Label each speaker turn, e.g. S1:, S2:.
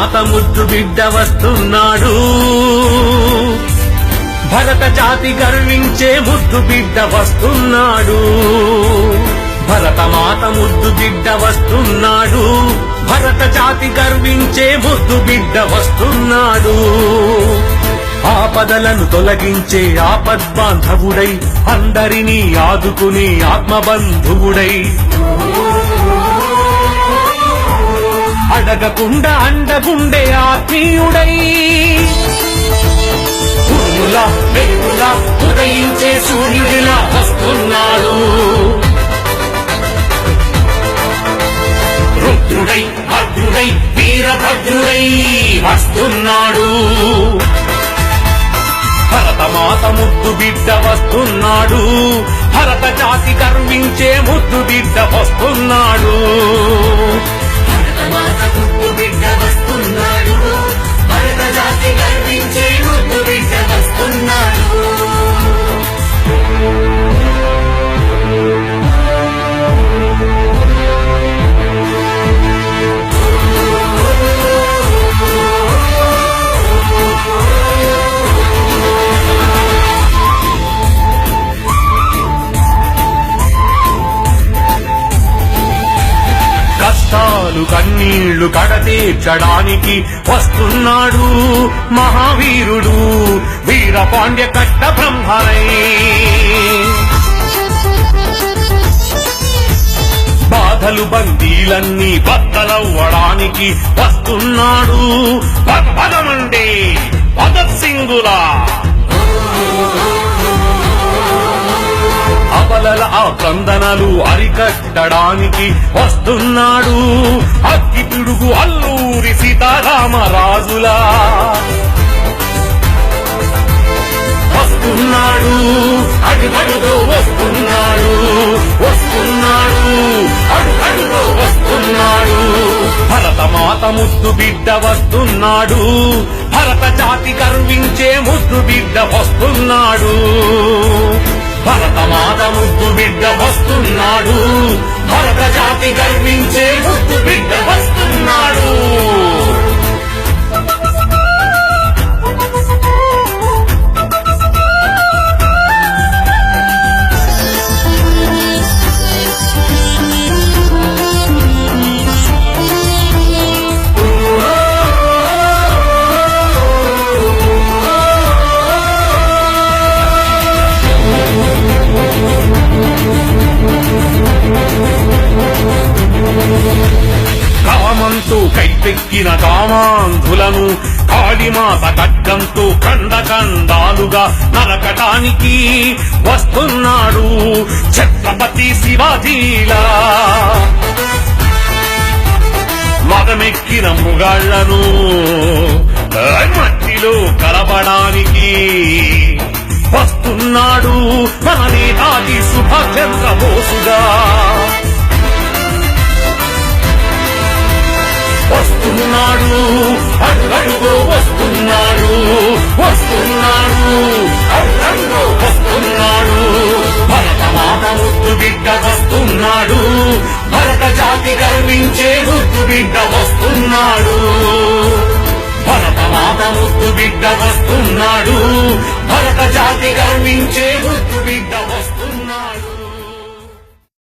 S1: మాత ముద్దు బిడ్డ వస్తున్నాడు. భరత జాతి గర్వించే ముద్దు బిడ్డ వస్తున్నాడు. భరత మాత ముద్దు బిడ్డ వస్తున్నాడు. భరత జాతి గర్వించే ముద్దు బిడ్డ వస్తున్నాడు. ఆపదలను తొలగించే ఆపద్బాంధవుడై అందరినీ ఆదుకునే ఆత్మబంధువుడై. అడగకుండా అండగుండే ఆత్మీయుడై. ఉరుములా వెలుగులా ఉదయించే సూర్యుడిలా వస్తున్నాడు. రుద్రుడై భద్రుడై వీరభద్రుడై వస్తున్నాడు. భరతమాత ముద్దు బిడ్డ వస్తున్నాడు. భరత జాతి గర్వించే ముద్దు బిడ్డ వస్తున్నాడు.
S2: భరతమాత
S1: కష్టాలు కన్నీళ్ళు కడతీర్చడానికి వస్తున్నాడు మహావీరుడు వీరపాండ్య కట్ట బ్రహ్మరై బాధలు బందీలన్నీ బద్దలవ్వడానికి వస్తున్నాడు పదమండే భగత్ సింగులా అబలల ఆ కందనలు అరికట్టడానికి వస్తున్నాడు. అగ్గి పిడుగు అల్లూరి సీతారామరాజులా వస్తున్నాడు. అడుగడుగు వస్తున్నాడు. వస్తున్నాడు. అడుగడుగు వస్తున్నాడు. భరత మాత ముద్దు బిడ్డ వస్తున్నాడు. భరత జాతి గర్వించే ముద్దు బిడ్డ వస్తున్నాడు. భరత మాత ముద్దు బిడ్డ వస్తున్నాడు. భరత జాతి గర్వించే ముద్దు చెక్కిన కామాంధులను కాళీమాత ఖడ్గంతో ఖండఖండాలుగా నరకటానికి వస్తున్నాడు ఛత్రపతి శివాజీలా. మదమెక్కిన మృగాళ్ళను మట్టిలో కలపడానికి వస్తున్నాడు మన నేతాజీ సుభద్ర వస్తున్నాడు. అడుగడుగు వస్తున్నాడు. వస్తున్నాడు. అడుగడుగు వస్తున్నాడు. భరత మాత ముద్దు బిడ్డ వస్తున్నాడు. భరత జాతి గర్వించే ముద్దు బిడ్డ వస్తున్నాడు. భరత మాత ముద్దు బిడ్డ వస్తున్నాడు. భరత జాతి గర్వించే ముద్దు బిడ్డ